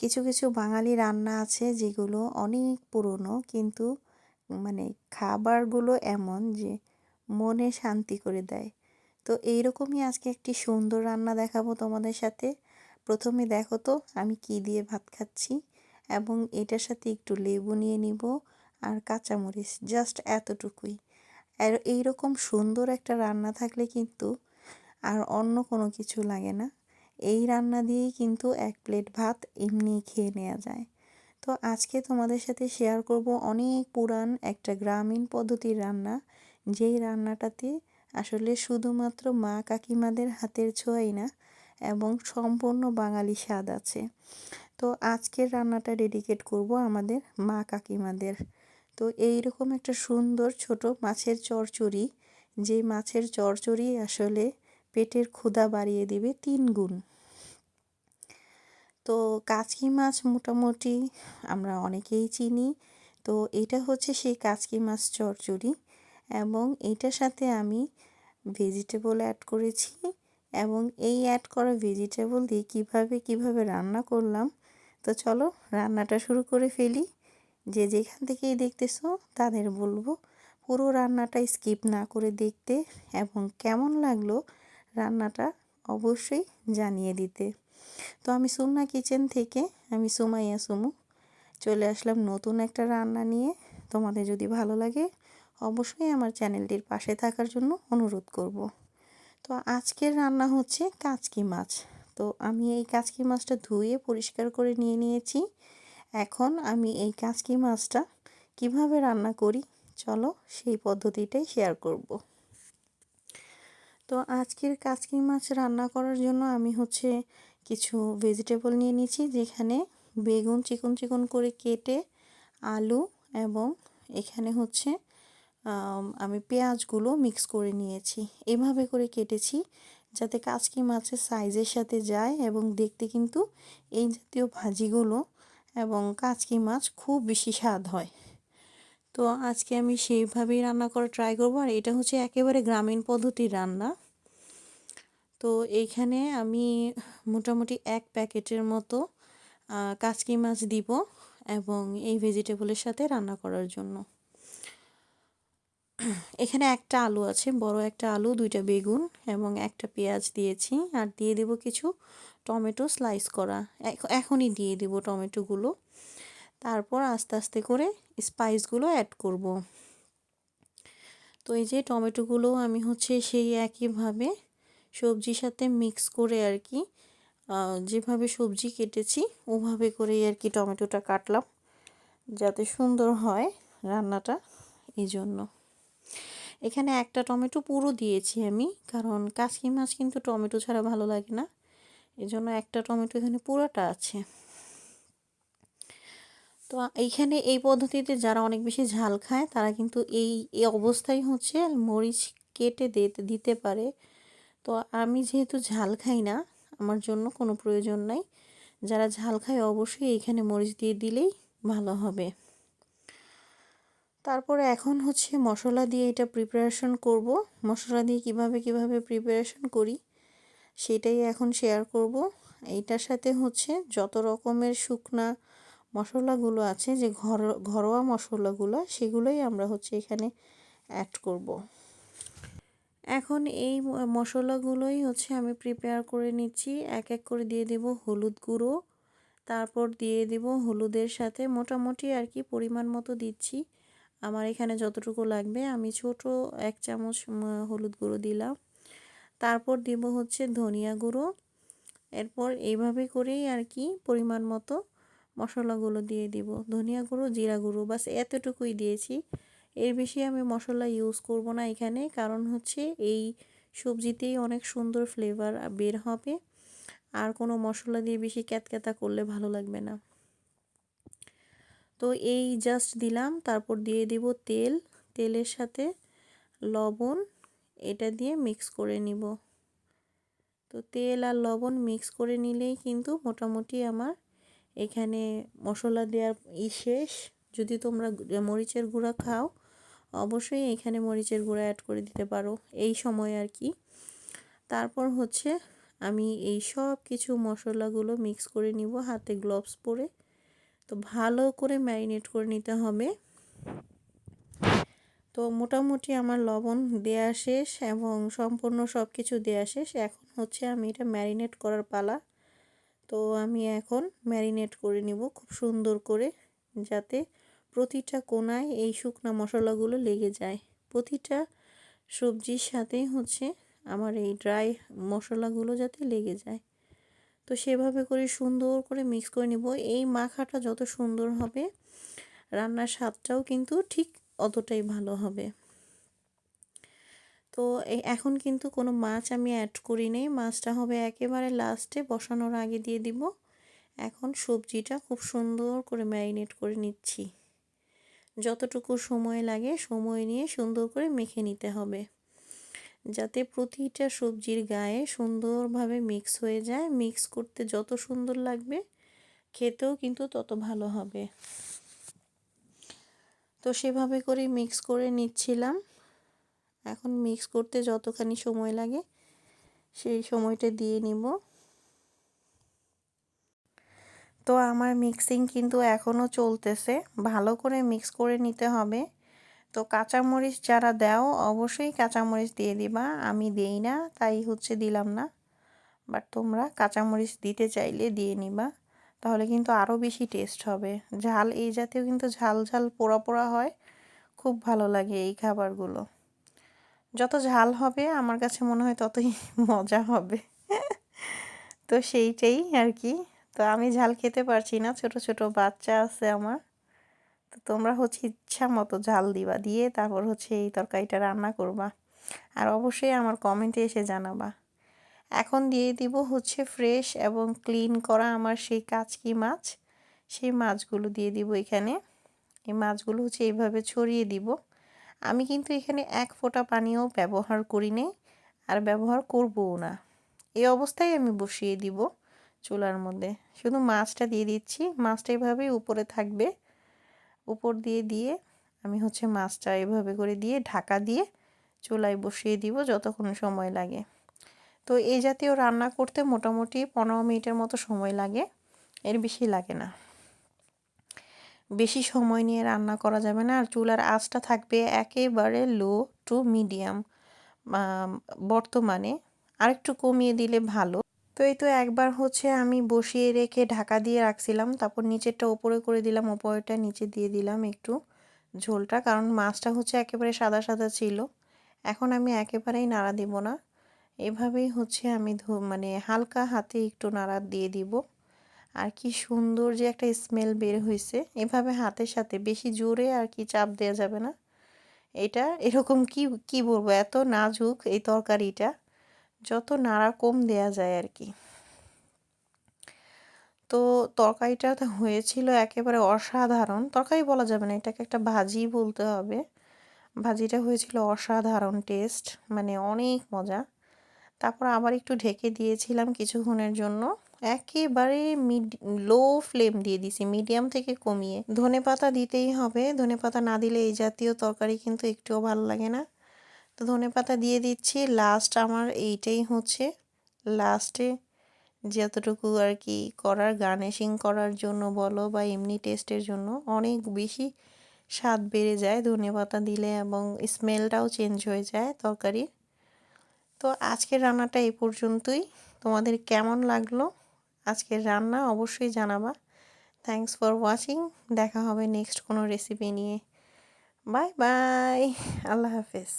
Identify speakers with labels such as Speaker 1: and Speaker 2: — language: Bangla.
Speaker 1: কিছু কিছু বাঙালি রান্না আছে যেগুলো অনেক পুরনো কিন্তু মানে খাবারগুলো এমন যে মনে শান্তি করে দেয়। তো এইরকমই আজকে একটি সুন্দর রান্না দেখাবো তোমাদের সাথে। প্রথমে দেখো তো আমি কি দিয়ে ভাত খাচ্ছি এবং এটার সাথে একটু লেবু নিয়ে নিব আর কাঁচামরিচ, জাস্ট এতটুকুই। আর এইরকম সুন্দর একটা রান্না থাকলে কিন্তু আর অন্য কোনো কিছু লাগে না। এই রান্না দিয়েই কিন্তু এক প্লেট ভাত এমনি খেয়ে নেওয়া যায়। তো আজকে তোমাদের সাথে শেয়ার করব অনেক পুরান একটা গ্রামীণ পদ্ধতির রান্না। যেই রান্নাটাতে আসলে শুধুমাত্র মা কাকিমাদের হাতের ছোঁয়াই না, এবং সম্পূর্ণ বাঙালি স্বাদ আছে। তো আজকের রান্নাটা ডেডিকেট করব আমাদের মা কাকিমাদের। তো এই রকম একটা সুন্দর ছোট মাছের চরচড়ি যে মাছের চরচড়ি আসলে পেটের ক্ষুধা বাড়িয়ে দিবে তিন গুণ। তো কাচকি মাছ মোটামুটি আমরা অনেকেই চিনি। তো এটা হচ্ছে সেই কাচকি মাছ চরচড়ি এবং এটার সাথে আমি ভেজিটেবল অ্যাড করেছি এবং এই অ্যাড করা ভেজিটেবল দিয়ে কীভাবে কীভাবে রান্না করলাম, তো চলো রান্নাটা শুরু করে ফেলি। যে যেখান থেকেই দেখতেছো তাদের বলব পুরো রান্নাটা স্কিপ না করে দেখতে এবং কেমন লাগল রান্নাটা অবশ্যই জানিয়ে দিতে। তো আমি সুমনা কিচেন থেকে, আমি সুমাইয়া সুমু, চলে আসলাম নতুন একটা রান্না নিয়ে। তোমাদের যদি ভালো লাগে, অবশ্যই আমার চ্যানেলটির পাশে থাকার জন্য অনুরোধ করব। তো আজকের রান্না হচ্ছে কাঁচকি মাছ। তো আমি এই কাঁচকি মাছটা ধুয়ে পরিষ্কার করে নিয়ে নিয়েছি। এখন আমি এই কাঁচকি মাছটা কীভাবে রান্না করি, চলো সেই পদ্ধতিটাই শেয়ার করব। তো আজকের কাঁচকি মাছ রান্না করার জন্য আমি হচ্ছে কিছু ভেজিটেবল নিয়ে নিয়েছি, যেখানে বেগুন চিকন চিকন করে কেটে আলু এবং এখানে হচ্ছে, আমি পেঁয়াজগুলো মিক্স করে নিয়েছি। এভাবে করে কেটেছি যাতে কাচকি মাছের সাইজের সাথে যায় এবং দেখতে কিন্তু এই জাতীয় ভাজিগুলো এবং কাচকি মাছ খুব বেশি স্বাদ হয়। তো আজকে আমি সেইভাবেই রান্না করা ট্রাই করব। আর এটা হচ্ছে একেবারে গ্রামীণ পদ্ধতির রান্না। তো এইখানে আমি মোটামুটি এক প্যাকেটের মতো কাচকি মাছ দিব এবং এই ভেজিটেবলের সাথে রান্না করার জন্য। এখানে একটা আলু আছে, বড় একটা আলু, দুইটা বেগুন এবং একটা পেঁয়াজ দিয়েছি। আর দিয়ে দেব কিছু টমেটো স্লাইস করা। এখনই দিয়ে দেব টমেটোগুলো। তারপর আস্তে আস্তে করে স্পাইসগুলো অ্যাড করব। তো এই যে টমেটোগুলো আমি হচ্ছে সেই একইভাবে সবজির সাথে মিক্স করে আর কি যেভাবে সবজি কেটেছি ওভাবে করেই আর কি টমেটোটা কাটলাম, যাতে সুন্দর হয় রান্নাটা এই জন্য এখানে একটা টমেটো পুরো দিয়েছি আমি, কারণ কাশি মাছ কিন্তু টমেটো ছাড়া ভালো লাগে না, এজন্য একটা টমেটো এখানে পুরোটা আছে। তো এইখানে এই পদ্ধতিতে যারা অনেক বেশি ঝাল খায়, তারা কিন্তু এই এই অবস্থায় হচ্ছে মরিচ কেটে দিতে দিতে পারে তো আমি যেহেতু ঝাল খাই না, আমার জন্য কোনো প্রয়োজন নাই। যারা ঝাল খায় অবশ্যই এইখানে মরিচ দিয়ে দিলেই ভালো হবে। তারপরে এখন হচ্ছে মশলা দিয়ে এটা প্রিপারেশন করব। মশলা দিয়ে কীভাবে কীভাবে প্রিপারেশন করি, সেটাই এখন শেয়ার করব। এইটার সাথে হচ্ছে যত রকমের শুকনা মশলাগুলো আছে, যে ঘর, ঘরোয়া মশলাগুলো, সেগুলোই আমরা হচ্ছে এখানে অ্যাড করব। এখন এই মশলাগুলোই হচ্ছে আমি প্রিপেয়ার করে নিচ্ছি। এক এক করে দিয়ে দেব হলুদ গুঁড়ো। তারপর দিয়ে দেব হলুদের সাথে মোটামুটি আর কি পরিমাণ মতো দিচ্ছি। আমার এখানে যতটুকু লাগবে আমি ছোট এক চামচ হলুদ গুঁড়ো দিলাম। তারপর দিব হচ্ছে ধনিয়া গুঁড়ো। এরপর এইভাবে করেই আর কি পরিমাণ মতো মশলাগুলো দিয়ে দিব। ধনিয়া গুঁড়ো, জিরা গুঁড়ো, বাস এতটুকুই দিয়েছি। এর বেশি আমি মশলা ইউজ করব না এখানে, কারণ হচ্ছে এই সবজিতেই অনেক সুন্দর ফ্লেভার বের হবে। আর কোনো মশলা দিয়ে বেশি ক্যাতক্যাতা করলে ভালো লাগবে না। তো এই জাস্ট দিলাম, তারপর দিয়ে দিব তেল। তেলের সাথে লবণ, এটা দিয়ে মিক্স করে নিব। তো তেল আর লবণ মিক্স করে নিলেই কিন্তু মোটামুটি আমার এখানে মশলা দেওয়ার ই শেষ। যদি তোমরা মরিচের গুঁড়া খাও অবশ্যই এখানে মরিচের গুঁড়া অ্যাড করে দিতে পারো, এই সময় আর কি। তারপর হচ্ছে আমি এই সব কিছু মশলাগুলো মিক্স করে নিব হাতে গ্লোভস পরে। তো ভালো করে ম্যারিনেট করে নিতে হবে। তো মোটামুটি আমার লবণ দেয়া শেষ এবং সম্পূর্ণ সব কিছু দেয়া শেষ। এখন হচ্ছে আমি এটা ম্যারিনেট করার পালা। তো আমি এখন ম্যারিনেট করে নিব খুব সুন্দর করে, যাতে প্রতিটা কোনায় এই শুকনা মশলাগুলো লেগে যায়। প্রতিটা সবজির সাথেই হচ্ছে আমার এই ড্রাই মশলাগুলো যাতে লেগে যায়। তো সেভাবে করে সুন্দর করে মিক্স করে নিব। এই মাখাটা যত সুন্দর হবে, রান্নার স্বাদটাও কিন্তু ঠিক অতটাই ভালো হবে। তো এখন কিন্তু কোনো মাছ আমি অ্যাড করি নেই। মাছটা হবে একেবারে লাস্টে বসানোর আগে দিয়ে দিব। এখন সবজিটা খুব সুন্দর করে ম্যারিনেট করে নিচ্ছি। যতটুকু সময় লাগে সময় নিয়ে সুন্দর করে মেখে নিতে হবে। যাতে প্রতিটা সবজির গায়ে সুন্দরভাবে মিক্স হয়ে যায় মিক্স করতে যত সুন্দর লাগবে, খেতেও কিন্তু তত ভালো হবে। তো সেভাবে করে মিক্স করে নিচ্ছিলাম। এখন মিক্স করতে যতখানি সময় লাগে, সেই সময়টা দিয়ে নিব। তো আমার মিক্সিং কিন্তু এখনও চলতেছে। ভালো করে মিক্স করে নিতে হবে। তো কাঁচামরিচ যারা দাও, অবশ্যই কাঁচামরিচ দিয়ে দিবা। আমি দেই না, তাই হচ্ছে দিলাম না। বাট তোমরা কাঁচামরিচ দিতে চাইলে দিয়ে নিবা। তাহলে কিন্তু আরও বেশি টেস্ট হবে। ঝাল, এই জাতীয় কিন্তু ঝাল ঝাল পোড়া পোড়া হয়। খুব ভালো লাগে এই খাবারগুলো। যত ঝাল হবে, আমার কাছে মনে হয় ততই মজা হবে। তো সেইটাই আর কি। তো আমি ঝাল খেতে পারছি না, ছোট ছোট বাচ্চা আছে আমার। তো তোমরা হচ্ছে ইচ্ছা মতো ঝাল দিবা, দিয়ে তারপর হচ্ছে এই তরকারিটা রান্না করবা। আর অবশ্যই আমার কমেন্টে এসে জানাবা। এখন দিয়ে দিব হচ্ছে ফ্রেশ এবং ক্লিন করা আমার সেই কাচকি মাছ। সেই মাছগুলো দিয়ে দিব এখানে। এই মাছগুলো হচ্ছে এইভাবে ছড়িয়ে দিব। আমি কিন্তু এখানে এক ফোঁটা পানিও ব্যবহার করি নি আর ব্যবহার করবও না। এই অবস্থায় আমি বসিয়ে দিব। চুলার মধ্যে। শুধু মাছটা দিয়ে দিচ্ছি। মাছটা এভাবেই উপরে থাকবে। উপর দিয়ে দিয়ে আমি হচ্ছে মাছটা এভাবে করে দিয়ে ঢাকা দিয়ে চুলায় বসিয়ে দিব যতক্ষণ সময় লাগে। তো এই জাতীয় রান্না করতে মোটামুটি পনেরো মিনিটের মতো সময় লাগে। এর বেশি লাগে না। বেশি সময় নিয়ে রান্না করা যাবে না। আর চুলার আঁচটা থাকবে একেবারে লো টু মিডিয়াম বর্তমানে। আরেকটু কমিয়ে দিলে ভালো। তো এই তো একবার হচ্ছে আমি বসিয়ে রেখে ঢাকা দিয়ে রাখছিলাম, তারপর নিচেরটা ওপরে করে দিলাম, ওপরেরটা নিচে দিয়ে দিলাম একটু ঝোলটা, কারণ মাছটা হচ্ছে একেবারে সাদা সাদা ছিল। এখন আমি একেবারেই নাড়া দিব না। এভাবেই হচ্ছে আমি মানে হালকা হাতে একটু নাড়া দিয়ে দিব। আর কি সুন্দর যে একটা স্মেল বের হয়েছে এভাবে হাতের সাথে বেশি জোরে আর কি চাপ দেওয়া যাবে না। এটা এরকম কি কি বলব? এত নাজুক এই তরকারিটা। যত নাড়া কম দেয়া যায় আর কি। তো তরকারিটা হয়েছিল একেবারে অসাধারণ। তরকারি বলা যাবে না, এটাকে একটা ভাজি বলতে হবে। ভাজিটা হয়েছিল অসাধারণ টেস্ট মানে অনেক মজা। তারপর আবার একটু ঢেকে দিয়েছিলাম কিছুক্ষণের জন্য। একেবারে মিড লো ফ্লেম দিয়ে দিছি মিডিয়াম থেকে কমিয়ে। ধনে পাতা দিতেই হবে ধনে পাতা না দিলে এই জাতীয় তরকারি কিন্তু একটুও ভালো লাগে না। তো ধনে পাতা দিয়ে দিচ্ছি। লাস্ট আমার এইটাই হচ্ছে। লাস্টে যতটুকু আর কি করার গার্নিশিং করার জন্য বলো বা এমনি টেস্টের জন্য অনেক বেশি স্বাদ বেড়ে যায় ধনে পাতা দিলে এবং স্মেলটাও চেঞ্জ হয়ে যায় তরকারির। তো আজকের রান্নাটা এই পর্যন্তই। তোমাদের কেমন লাগল? আজকের রান্না অবশ্যই জানাবা। থ্যাংকস ফর ওয়াচিং দেখা হবে নেক্সট কোনো রেসিপি নিয়ে। বাই বাই আল্লাহ হাফেজ।